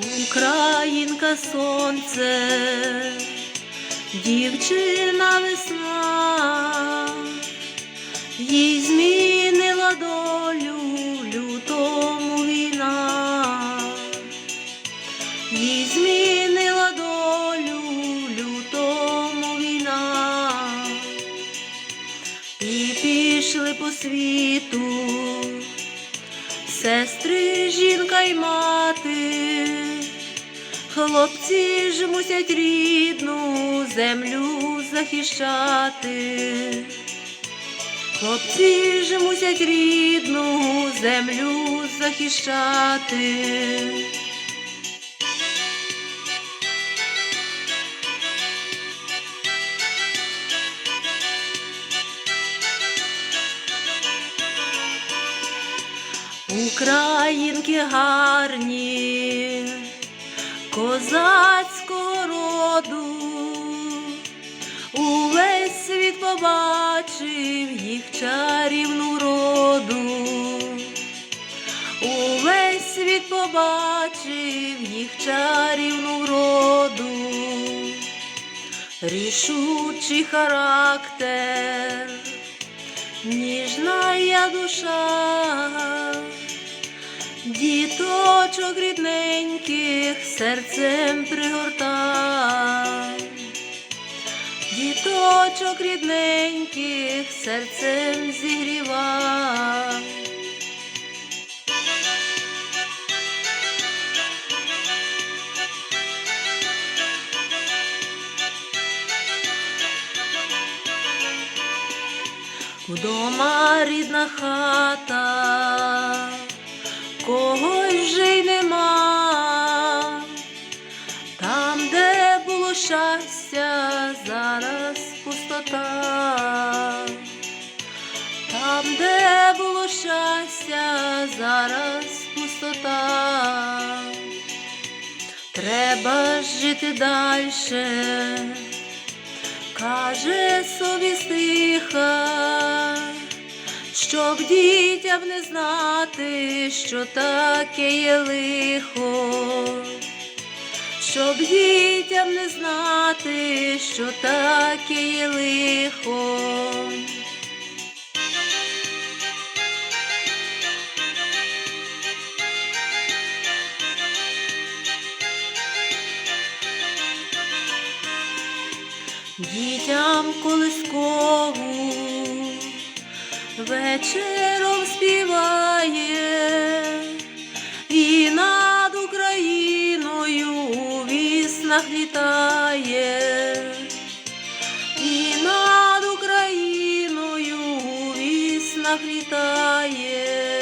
Українка сонце, дівчина весна, їй змінила долю лютому війна, їй змінила долю лютому війна, і пішли по світу сестри, жінка й мати, хлопці ж мусять рідну землю захищати, хлопці ж мусять рідну землю захищати. Українки гарні, козацького роду, увесь світ побачив їх чарівну роду, увесь світ побачив їх чарівну роду, рішучий характер, ніжна я душа. Діточок рідненьких серцем пригорта, діточок рідненьких серцем зігріва. Вдома рідна хата, когось вже й нема, там, де було щастя, зараз пустота, там, де було щастя, зараз пустота, треба жити дальше, каже собі стиха щоб дітям не знати, що таке є лихо, щоб дітям не знати, що таке є лихо. Дітям колискову вечором співає і над Україною у віснах літає, і над Україною у віснах літає.